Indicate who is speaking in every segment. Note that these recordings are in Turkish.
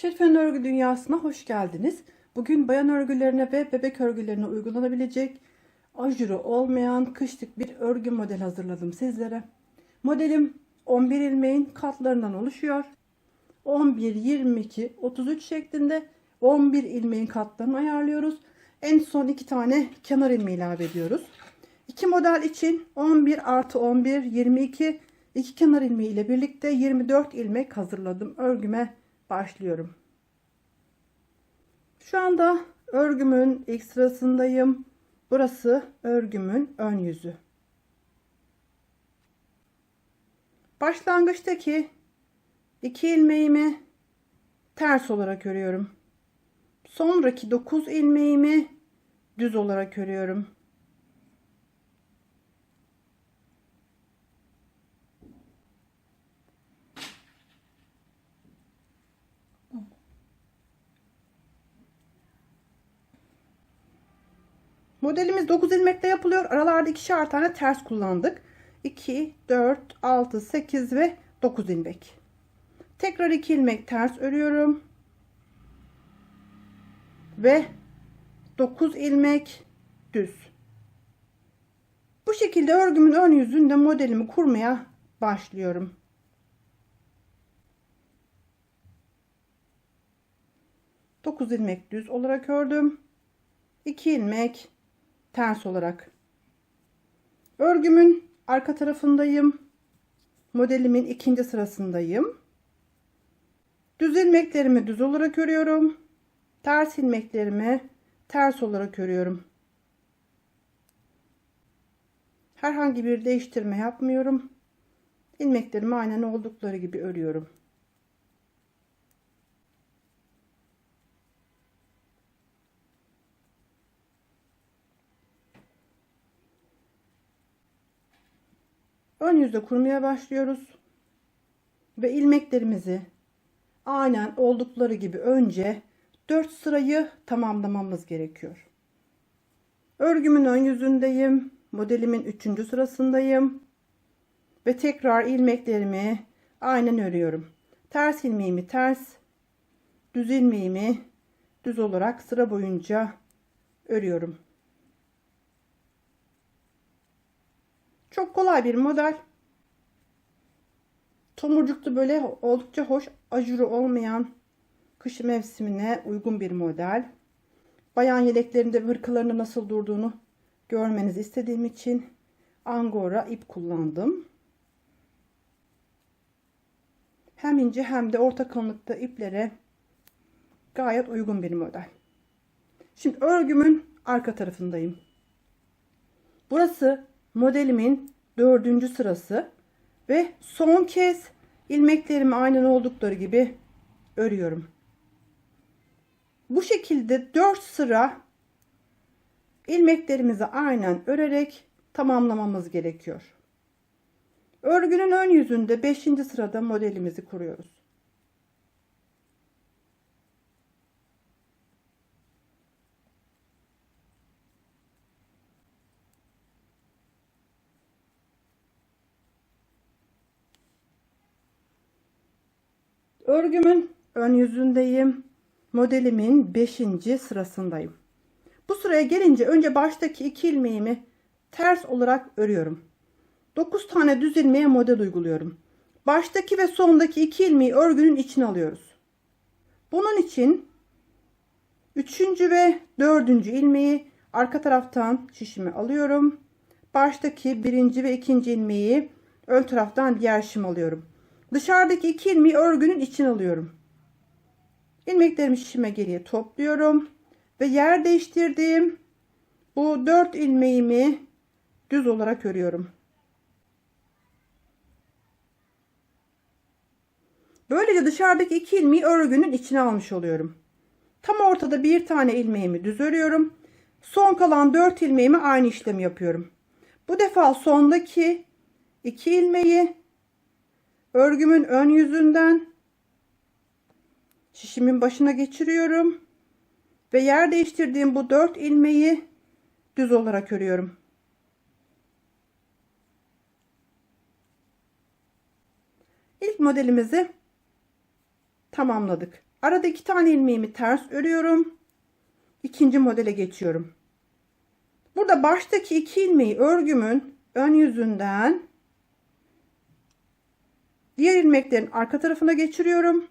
Speaker 1: Şerifen örgü dünyasına hoş geldiniz. Bugün bayan örgülerine ve bebek örgülerine uygulanabilecek ajuru olmayan kışlık bir örgü model hazırladım sizlere. Modelim 11 ilmeğin katlarından oluşuyor. 11, 22, 33 şeklinde 11 ilmeğin katlarını ayarlıyoruz. En son iki tane kenar ilmeği ilave ediyoruz. İki model için 11 artı 11, 22, iki kenar ilmeği ile birlikte 24 ilmek hazırladım. Örgüme başlıyorum. Şu anda örgümün ilk sırasındayım. Burası örgümün ön yüzü. Başlangıçtaki iki ilmeğimi ters olarak örüyorum. Sonraki 9 ilmeğimi düz olarak örüyorum. Modelimiz 9 ilmekle yapılıyor. Aralarda ikişer tane ters kullandık. 2, 4, 6, 8 ve 9 ilmek. Tekrar 2 ilmek ters örüyorum. Ve 9 ilmek düz. Bu şekilde örgümün ön yüzünde modelimi kurmaya başlıyorum. Dokuz ilmek düz olarak ördüm. 2 ilmek ters olarak. Örgümün arka tarafındayım. Modelimin ikinci sırasındayım. Düz ilmeklerimi düz olarak örüyorum. Ters ilmeklerimi ters olarak örüyorum. Herhangi bir değiştirme yapmıyorum. İlmeklerimi aynen oldukları gibi örüyorum. Ön yüzde kurmaya başlıyoruz. Ve ilmeklerimizi aynen oldukları gibi önce 4 sırayı tamamlamamız gerekiyor. Örgümün ön yüzündeyim. Modelimin 3. sırasındayım. Ve tekrar ilmeklerimi aynen örüyorum. Ters ilmeğimi ters, düz ilmeğimi düz olarak sıra boyunca örüyorum. Çok kolay bir model. Tomurcuklu böyle oldukça hoş ajuru olmayan kış mevsimine uygun bir model. Bayan yeleklerinde hırkalarının nasıl durduğunu görmenizi istediğim için angora ip kullandım. Hem ince hem de orta kalınlıkta iplere gayet uygun bir model. Şimdi örgümün arka tarafındayım. Burası modelimin dördüncü sırası ve son kez ilmeklerimi aynen oldukları gibi örüyorum. Bu şekilde 4 sıra ilmeklerimizi aynen örerek tamamlamamız gerekiyor. Örgünün ön yüzünde 5. sırada modelimizi kuruyoruz. Örgümün ön yüzündeyim. Modelimin 5. sırasındayım. Bu sıraya gelince önce baştaki iki ilmeğimi ters olarak örüyorum. 9 tane düz ilmeğe model uyguluyorum. Baştaki ve sondaki iki ilmeği örgünün içine alıyoruz. Bunun için 3. ve 4. ilmeği arka taraftan şişime alıyorum. Baştaki 1. ve 2. ilmeği ön taraftan diğer şişime alıyorum. Dışarıdaki iki ilmeği örgünün içine alıyorum. İlmeklerimi şişime geriye topluyorum. Ve yer değiştirdiğim bu dört ilmeğimi düz olarak örüyorum. Böylece dışarıdaki iki ilmeği örgünün içine almış oluyorum. Tam ortada bir tane ilmeğimi düz örüyorum. Son kalan dört ilmeğimi aynı işlemi yapıyorum. Bu defa sondaki iki ilmeği örgümün ön yüzünden şişimin başına geçiriyorum ve yer değiştirdiğim bu dört ilmeği düz olarak örüyorum. İlk modelimizi tamamladık. Arada iki tane ilmeğimi ters örüyorum. İkinci modele geçiyorum. Burada baştaki iki ilmeği örgümün ön yüzünden diğer ilmeklerin arka tarafına geçiriyorum.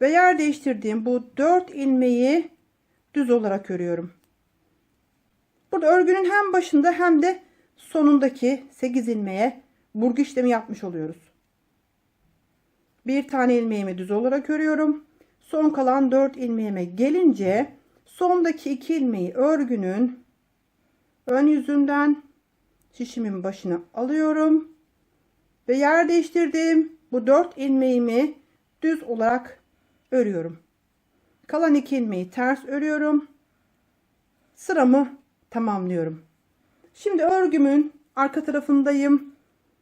Speaker 1: Ve yer değiştirdiğim bu dört ilmeği düz olarak örüyorum. Burada örgünün hem başında hem de sonundaki 8 ilmeğe burgu işlemi yapmış oluyoruz. Bir tane ilmeğimi düz olarak örüyorum. Son kalan 4 ilmeğime gelince sondaki 2 ilmeği örgünün ön yüzünden şişimin başına alıyorum. Ve yer değiştirdim. Bu 4 ilmeğimi düz olarak örüyorum. Kalan 2 ilmeği ters örüyorum. Sıramı tamamlıyorum. Şimdi örgümün arka tarafındayım.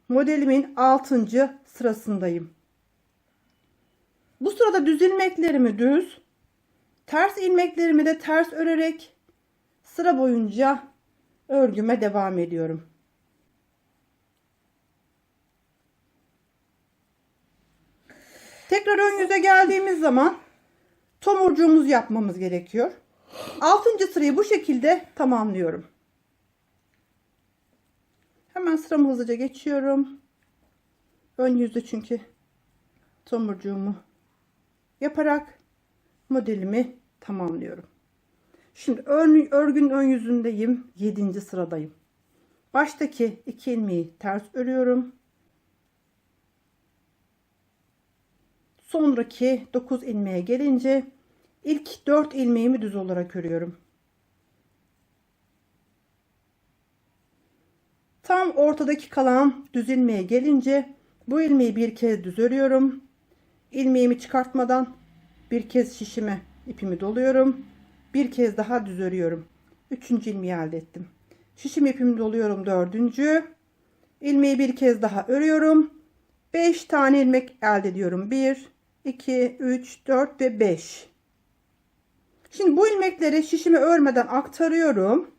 Speaker 1: Modelimin 6. sırasındayım. Bu sırada düz ilmeklerimi düz, ters ilmeklerimi de ters örerek sıra boyunca örgüme devam ediyorum. Tekrar ön yüze geldiğimiz zaman tomurcuğumuzu yapmamız gerekiyor. 6. sırayı bu şekilde tamamlıyorum. Hemen sıramı hızlıca geçiyorum. Ön yüzde çünkü tomurcuğumu yaparak modelimi tamamlıyorum. Şimdi ön, örgünün ön yüzündeyim. 7. sıradayım. Baştaki iki ilmeği ters örüyorum. Sonraki 9 ilmeğe gelince ilk 4 ilmeğimi düz olarak örüyorum. Tam ortadaki kalan düz ilmeğe gelince bu ilmeği bir kez düz örüyorum. İlmeğimi çıkartmadan bir kez şişime ipimi doluyorum. Bir kez daha düz örüyorum. Üçüncü ilmeği elde ettim. Şişim ipimi doluyorum dördüncü. ilmeği bir kez daha örüyorum. 5 tane ilmek elde ediyorum. 1, 2, 3, 4 ve 5. Şimdi bu ilmekleri şişimi örmeden aktarıyorum.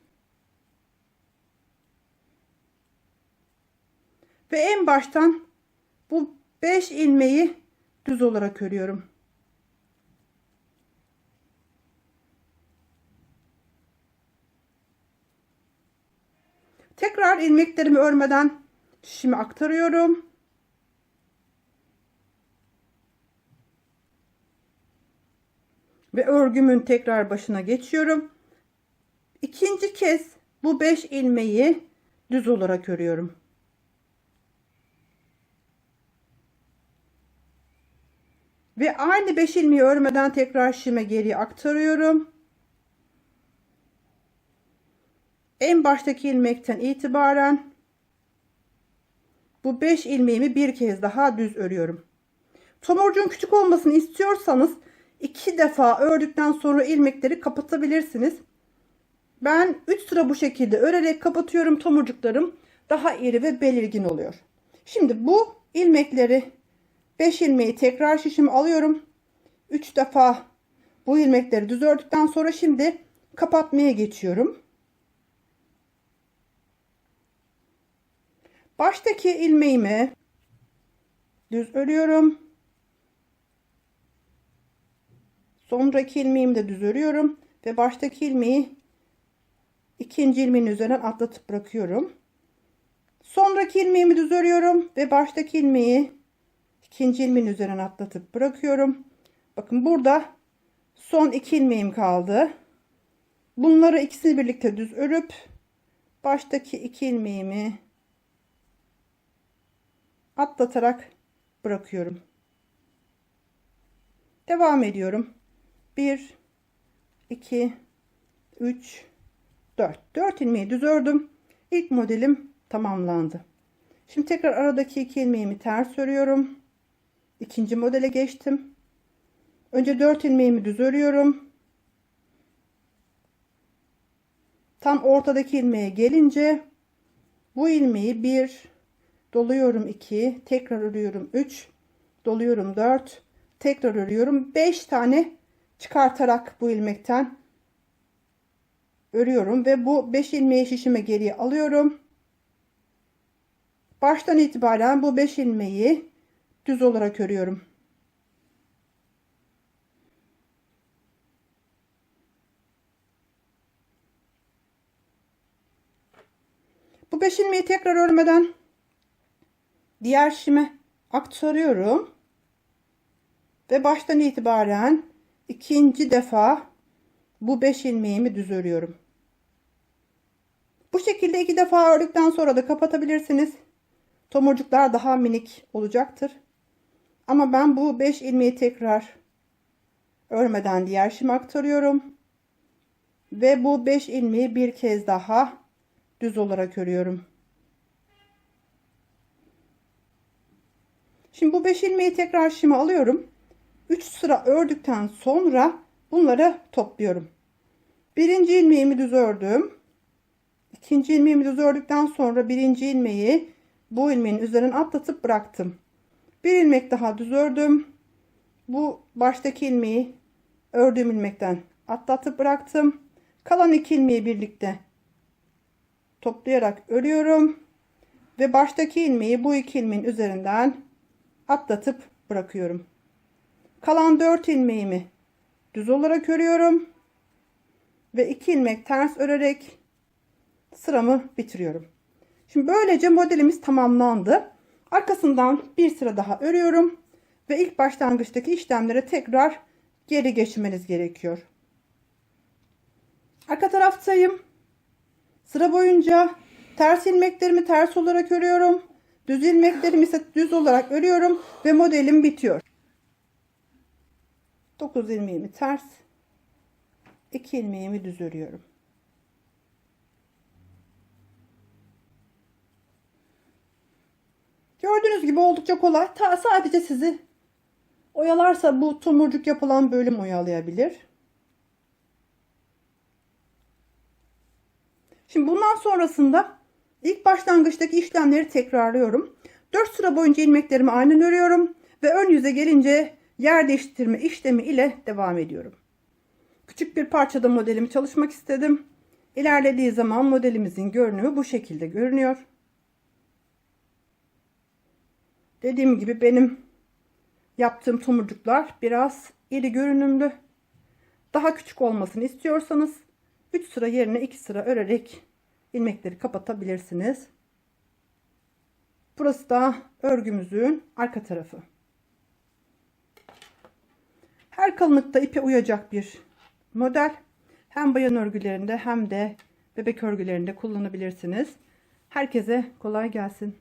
Speaker 1: Ve en baştan bu 5 ilmeği düz olarak örüyorum. Tekrar ilmeklerimi örmeden şişimi aktarıyorum. Ve örgümün tekrar başına geçiyorum. İkinci kez bu 5 ilmeği düz olarak örüyorum. Ve aynı 5 ilmeği örmeden tekrar şişime geri aktarıyorum. En baştaki ilmekten itibaren bu 5 ilmeğimi bir kez daha düz örüyorum. Tomurcuğun küçük olmasını istiyorsanız iki defa ördükten sonra ilmekleri kapatabilirsiniz. Ben 3 sıra bu şekilde örerek kapatıyorum. Tomurcuklarım daha iri ve belirgin oluyor. Şimdi bu ilmekleri 5 ilmeği tekrar şişimi alıyorum. 3 defa bu ilmekleri düz ördükten sonra şimdi kapatmaya geçiyorum. Baştaki ilmeğimi düz örüyorum. Sonraki ilmeğimi de düz örüyorum ve baştaki ilmeği ikinci ilmeğin üzerinden atlatıp bırakıyorum. Sonraki ilmeğimi düz örüyorum ve baştaki ilmeği ikinci ilmeğin üzerinden atlatıp bırakıyorum. Bakın burada son iki ilmeğim kaldı. Bunları ikisini birlikte düz örüp baştaki iki ilmeğimi atlatarak bırakıyorum. Devam ediyorum. 1 2 3 4 4 ilmeği düz ördüm. İlk modelim tamamlandı. Şimdi tekrar aradaki iki ilmeğimi ters örüyorum. İkinci modele geçtim. Önce 4 ilmeğimi düz örüyorum. Tam ortadaki ilmeğe gelince bu ilmeği 1 doluyorum 2 tekrar örüyorum 3 doluyorum 4 tekrar örüyorum 5 tane çıkartarak bu ilmekten örüyorum ve bu 5 ilmeği şişime geriye alıyorum. Baştan itibaren bu 5 ilmeği düz olarak örüyorum. Bu 5 ilmeği tekrar örmeden diğer şişime aktarıyorum ve baştan itibaren ikinci defa bu 5 ilmeğimi düz örüyorum. Bu şekilde iki defa ördükten sonra da kapatabilirsiniz. Tomurcuklar daha minik olacaktır. Ama ben bu 5 ilmeği tekrar örmeden diğer şime aktarıyorum. Ve bu 5 ilmeği bir kez daha düz olarak örüyorum. Şimdi bu 5 ilmeği tekrar şime alıyorum. 3 sıra ördükten sonra bunları topluyorum. Birinci ilmeğimi düz ördüm. İkinci ilmeğimi düz ördükten sonra birinci ilmeği bu ilmeğin üzerine atlatıp bıraktım. Bir ilmek daha düz ördüm. Bu baştaki ilmeği ördüğüm ilmekten atlatıp bıraktım. Kalan iki ilmeği birlikte toplayarak örüyorum. Ve baştaki ilmeği bu iki ilmeğin üzerinden atlatıp bırakıyorum. Kalan 4 ilmeğimi düz olarak örüyorum. Ve 2 ilmek ters örerek sıramı bitiriyorum. Şimdi böylece modelimiz tamamlandı. Arkasından bir sıra daha örüyorum. Ve ilk başlangıçtaki işlemlere tekrar geri geçmeniz gerekiyor. Arka taraftayım. Sıra boyunca ters ilmeklerimi ters olarak örüyorum. Düz ilmeklerimi ise düz olarak örüyorum ve modelim bitiyor. 9 ilmeğimi ters, 2 ilmeğimi düz örüyorum. Gördüğünüz gibi oldukça kolay. Ta sadece sizi oyalarsa bu tomurcuk yapılan bölüm oyalayabilir. Şimdi bundan sonrasında ilk başlangıçtaki işlemleri tekrarlıyorum. 4 sıra boyunca ilmeklerimi aynen örüyorum ve ön yüze gelince yer değiştirme işlemi ile devam ediyorum. Küçük bir parçada modelimi çalışmak istedim. İlerlediği zaman modelimizin görünümü bu şekilde görünüyor. Dediğim gibi benim yaptığım tomurcuklar biraz iri görünümlü. Daha küçük olmasını istiyorsanız 3 sıra yerine 2 sıra örerek ilmekleri kapatabilirsiniz. Burası da örgümüzün arka tarafı. Her kalınlıkta ipe uyacak bir model. Hem bayan örgülerinde hem de bebek örgülerinde kullanabilirsiniz. Herkese kolay gelsin.